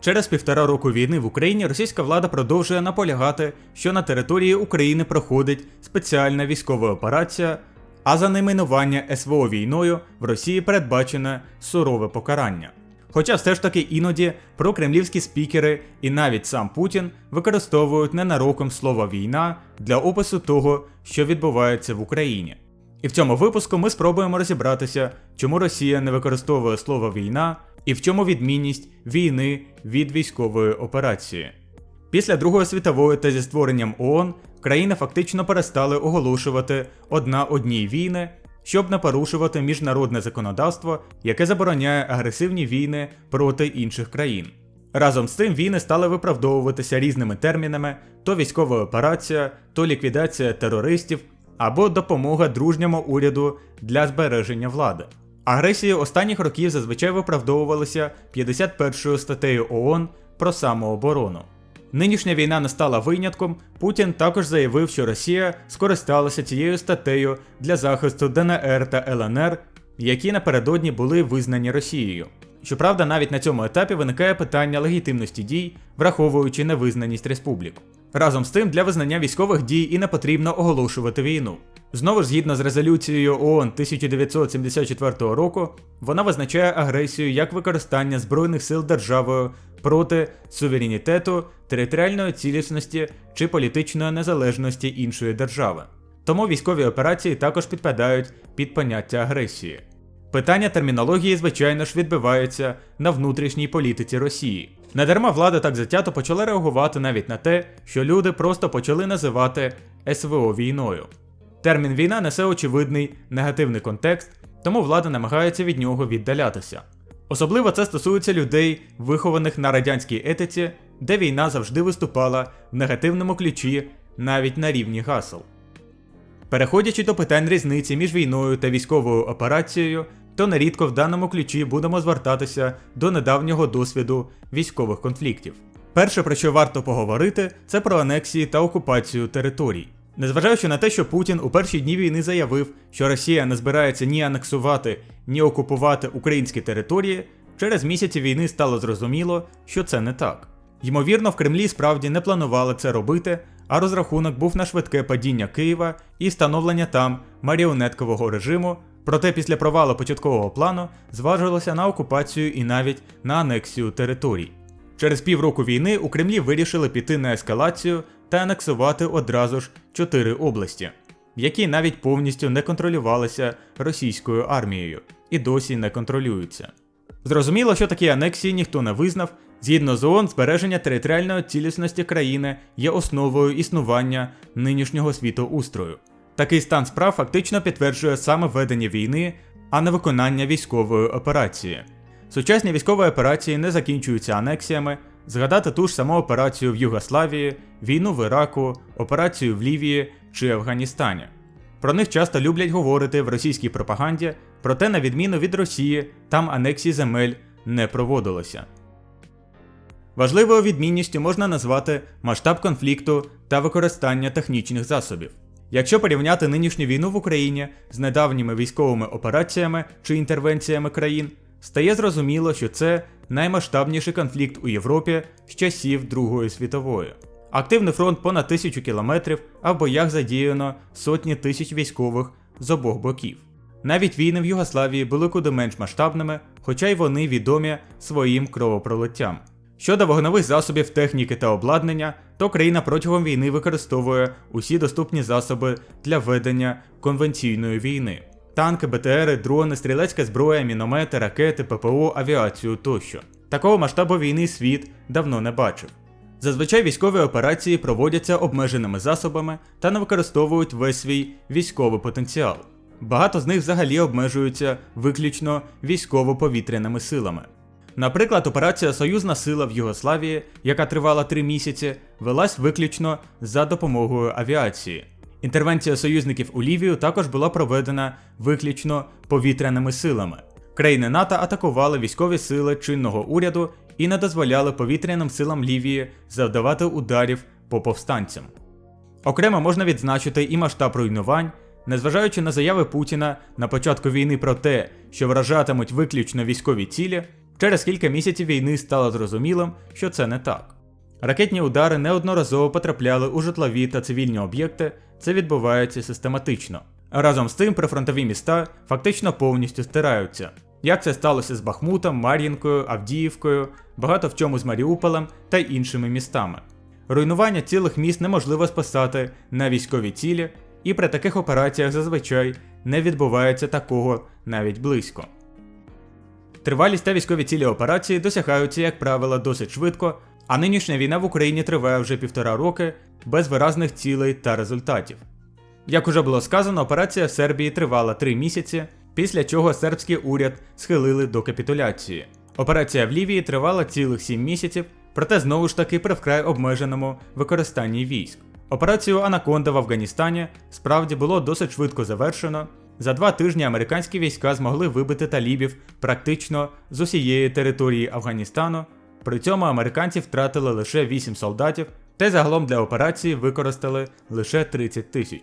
Через півтора року війни в Україні російська влада продовжує наполягати, що на території України проходить спеціальна військова операція, а за найменування СВО війною в Росії передбачене сурове покарання. Хоча все ж таки іноді прокремлівські спікери і навіть сам Путін використовують ненароком слово війна для опису того, що відбувається в Україні. І в цьому випуску ми спробуємо розібратися, чому Росія не використовує слово війна і в чому відмінність війни від військової операції. Після Другої світової та зі створенням ООН країни фактично перестали оголошувати одна одній війни, щоб не порушувати міжнародне законодавство, яке забороняє агресивні війни проти інших країн. Разом з тим війни стали виправдовуватися різними термінами: то військова операція, то ліквідація терористів або допомога дружньому уряду для збереження влади. Агресії останніх років зазвичай виправдовувалися 51 статтею ООН про самооборону. Нинішня війна не стала винятком. Путін також заявив, що Росія скористалася цією статтею для захисту ДНР та ЛНР, які напередодні були визнані Росією. Щоправда, навіть на цьому етапі виникає питання легітимності дій, враховуючи невизнаність республік. Разом з тим, для визнання військових дій і не потрібно оголошувати війну. Знову ж згідно з резолюцією ООН 1974 року, вона визначає агресію як використання збройних сил державою проти суверенітету, територіальної цілісності чи політичної незалежності іншої держави. Тому військові операції також підпадають під поняття агресії. Питання термінології, звичайно ж, відбивається на внутрішній політиці Росії. Недарма влада так затято почала реагувати навіть на те, що люди просто почали називати СВО війною. Термін війна несе очевидний негативний контекст, тому влада намагається від нього віддалятися. Особливо це стосується людей, вихованих на радянській етиці, де війна завжди виступала в негативному ключі навіть на рівні гасел. Переходячи до питань різниці між війною та військовою операцією, то нерідко в даному ключі будемо звертатися до недавнього досвіду військових конфліктів. Перше, про що варто поговорити, це про анексії та окупацію територій. Незважаючи на те, що Путін у перші дні війни заявив, що Росія не збирається ні анексувати, ні окупувати українські території, через місяці війни стало зрозуміло, що це не так. Ймовірно, в Кремлі справді не планували це робити, а розрахунок був на швидке падіння Києва і встановлення там маріонеткового режиму. Проте після провалу початкового плану зважилося на окупацію і навіть на анексію територій. Через півроку війни у Кремлі вирішили піти на ескалацію та анексувати одразу ж чотири області, які навіть повністю не контролювалися російською армією і досі не контролюються. Зрозуміло, що такі анексії ніхто не визнав. Згідно з ООН, збереження територіальної цілісності країни є основою існування нинішнього світоустрою. Такий стан справ фактично підтверджує саме ведення війни, а не виконання військової операції. Сучасні військові операції не закінчуються анексіями. Згадати ту ж саму операцію в Югославії, війну в Іраку, операцію в Лівії чи Афганістані. Про них часто люблять говорити в російській пропаганді, проте, на відміну від Росії, там анексії земель не проводилося. Важливою відмінністю можна назвати масштаб конфлікту та використання технічних засобів. Якщо порівняти нинішню війну в Україні з недавніми військовими операціями чи інтервенціями країн, стає зрозуміло, що це наймасштабніший конфлікт у Європі з часів Другої світової. Активний фронт понад тисячу кілометрів, а в боях задіяно сотні тисяч військових з обох боків. Навіть війни в Югославії були куди менш масштабними, хоча й вони відомі своїм кровопролиттям. Щодо вогневих засобів техніки та обладнання, то країна протягом війни використовує усі доступні засоби для ведення конвенційної війни: танки, БТРи, дрони, стрілецька зброя, міномети, ракети, ППО, авіацію тощо. Такого масштабу війни світ давно не бачив. Зазвичай військові операції проводяться обмеженими засобами та не використовують весь свій військовий потенціал. Багато з них взагалі обмежуються виключно військово-повітряними силами. Наприклад, операція Союзна сила в Югославії, яка тривала три місяці, велась виключно за допомогою авіації. Інтервенція союзників у Лівію також була проведена виключно повітряними силами. Країни НАТО атакували військові сили чинного уряду і не дозволяли повітряним силам Лівії завдавати ударів по повстанцям. Окремо можна відзначити і масштаб руйнувань, незважаючи на заяви Путіна на початку війни про те, що вражатимуть виключно військові цілі, Через кілька місяців війни стало зрозумілим, що це не так. Ракетні удари неодноразово потрапляли у житлові та цивільні об'єкти, це відбувається систематично. Разом з тим прифронтові міста фактично повністю стираються. Як це сталося з Бахмутом, Мар'їнкою, Авдіївкою, багато в чому з Маріуполем та іншими містами. Руйнування цілих міст неможливо списати на військові цілі, і при таких операціях зазвичай не відбувається такого навіть близько. Тривалість та військові цілі операції досягаються, як правило, досить швидко, а нинішня війна в Україні триває вже півтора роки без виразних цілей та результатів. Як уже було сказано, операція в Сербії тривала три місяці, після чого сербський уряд схилили до капітуляції. Операція в Лівії тривала цілих сім місяців, проте знову ж таки при вкрай обмеженому використанні військ. Операцію Анаконда в Афганістані справді було досить швидко завершено. За два тижні американські війська змогли вибити талібів практично з усієї території Афганістану. При цьому американці втратили лише 8 солдатів, та й загалом для операції використали лише 30 тисяч.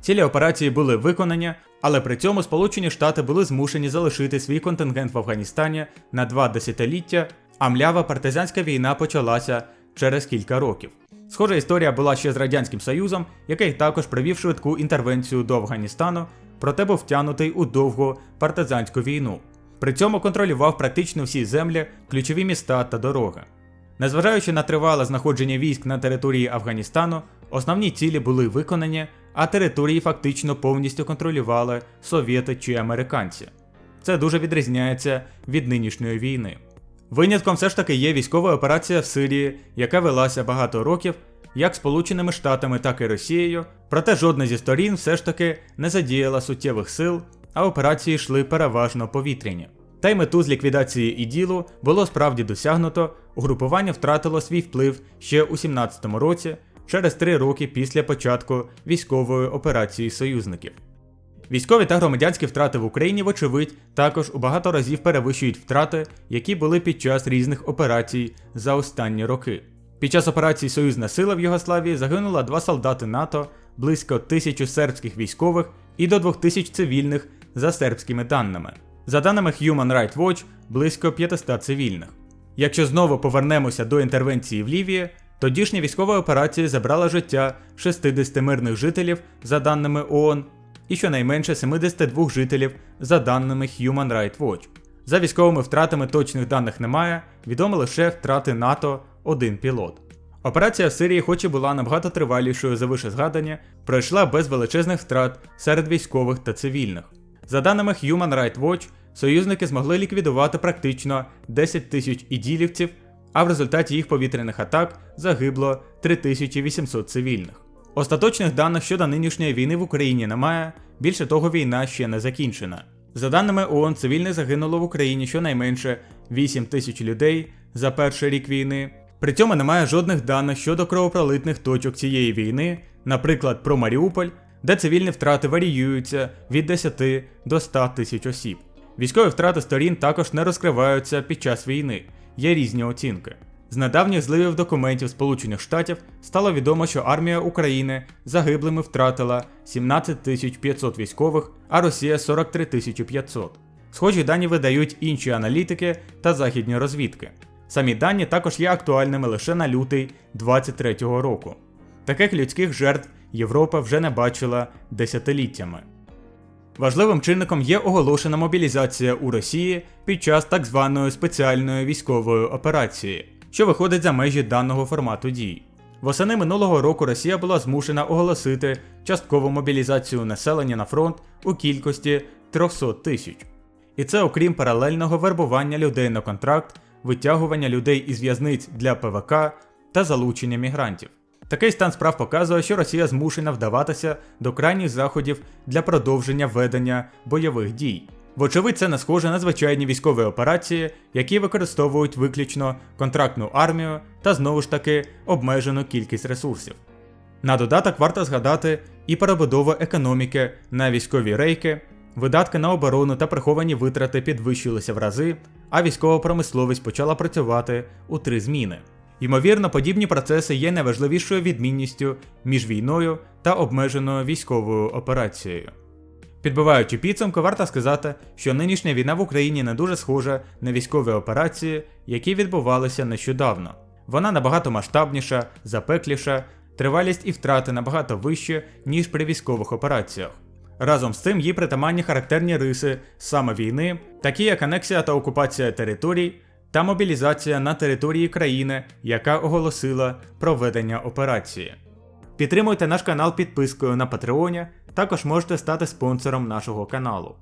Цілі операції були виконані, але при цьому Сполучені Штати були змушені залишити свій контингент в Афганістані на два десятиліття, а млява партизанська війна почалася через кілька років. Схожа історія була ще з Радянським Союзом, який також провів швидку інтервенцію до Афганістану, проте був втягнутий у довгу партизанську війну. При цьому контролював практично всі землі, ключові міста та дороги. Незважаючи на тривале знаходження військ на території Афганістану, основні цілі були виконані, а території фактично повністю контролювали совєти чи американці. Це дуже відрізняється від нинішньої війни. Винятком все ж таки є військова операція в Сирії, яка велася багато років, як Сполученими Штатами, так і Росією, проте жодна зі сторін все ж таки не задіяла суттєвих сил, а операції йшли переважно повітряні. Та й мету з ліквідації іділу було справді досягнуто, угрупування втратило свій вплив ще у 17-му році, через три роки після початку військової операції союзників. Військові та громадянські втрати в Україні, вочевидь, також у багато разів перевищують втрати, які були під час різних операцій за останні роки. Під час операції Союзна сила в Югославії загинуло два солдати НАТО, близько тисячу сербських військових і до 2000 цивільних за сербськими даними. За даними Human Rights Watch, близько 500 цивільних. Якщо знову повернемося до інтервенції в Лівії, тодішня військова операція забрала життя 60 мирних жителів за даними ООН і щонайменше 72 жителів за даними Human Rights Watch. За військовими втратами точних даних немає, відомо лише втрати НАТО один пілот. Операція в Сирії, хоч і була набагато тривалішою за вище згадані, пройшла без величезних втрат серед військових та цивільних. За даними Human Rights Watch, союзники змогли ліквідувати практично 10 тисяч іділівців, а в результаті їх повітряних атак загибло 3800 цивільних. Остаточних даних щодо нинішньої війни в Україні немає, більше того, війна ще не закінчена. За даними ООН, цивільних загинуло в Україні щонайменше 8 тисяч людей за перший рік війни. При цьому немає жодних даних щодо кровопролитних точок цієї війни, наприклад, про Маріуполь, де цивільні втрати варіюються від 10 до 100 тисяч осіб. Військові втрати сторін також не розкриваються під час війни, є різні оцінки. З недавніх зливів документів Сполучених Штатів стало відомо, що армія України загиблими втратила 17 500 військових, а Росія 43 500. Схожі дані видають інші аналітики та західні розвідки. Самі дані також є актуальними лише на лютий 2023 року. Таких людських жертв Європа вже не бачила десятиліттями. Важливим чинником є оголошена мобілізація у Росії під час так званої спеціальної військової операції, що виходить за межі даного формату дій. Восени минулого року Росія була змушена оголосити часткову мобілізацію населення на фронт у кількості 300 тисяч. І це окрім паралельного вербування людей на контракт, витягування людей із в'язниць для ПВК та залучення мігрантів. Такий стан справ показує, що Росія змушена вдаватися до крайніх заходів для продовження ведення бойових дій. Вочевидь, це не схоже на звичайні військові операції, які використовують виключно контрактну армію та знову ж таки обмежену кількість ресурсів. На додаток варто згадати і перебудову економіки на військові рейки, видатки на оборону та приховані витрати підвищилися в рази, а військова промисловість почала працювати у три зміни. Ймовірно, подібні процеси є найважливішою відмінністю між війною та обмеженою військовою операцією. Підбиваючи підсумку, варто сказати, що нинішня війна в Україні не дуже схожа на військові операції, які відбувалися нещодавно. Вона набагато масштабніша, запекліша, тривалість і втрати набагато вищі, ніж при військових операціях. Разом з цим їй притаманні характерні риси саме війни, такі як анексія та окупація територій та мобілізація на території країни, яка оголосила проведення операції. Підтримуйте наш канал підпискою на Патреоні, також можете стати спонсором нашого каналу.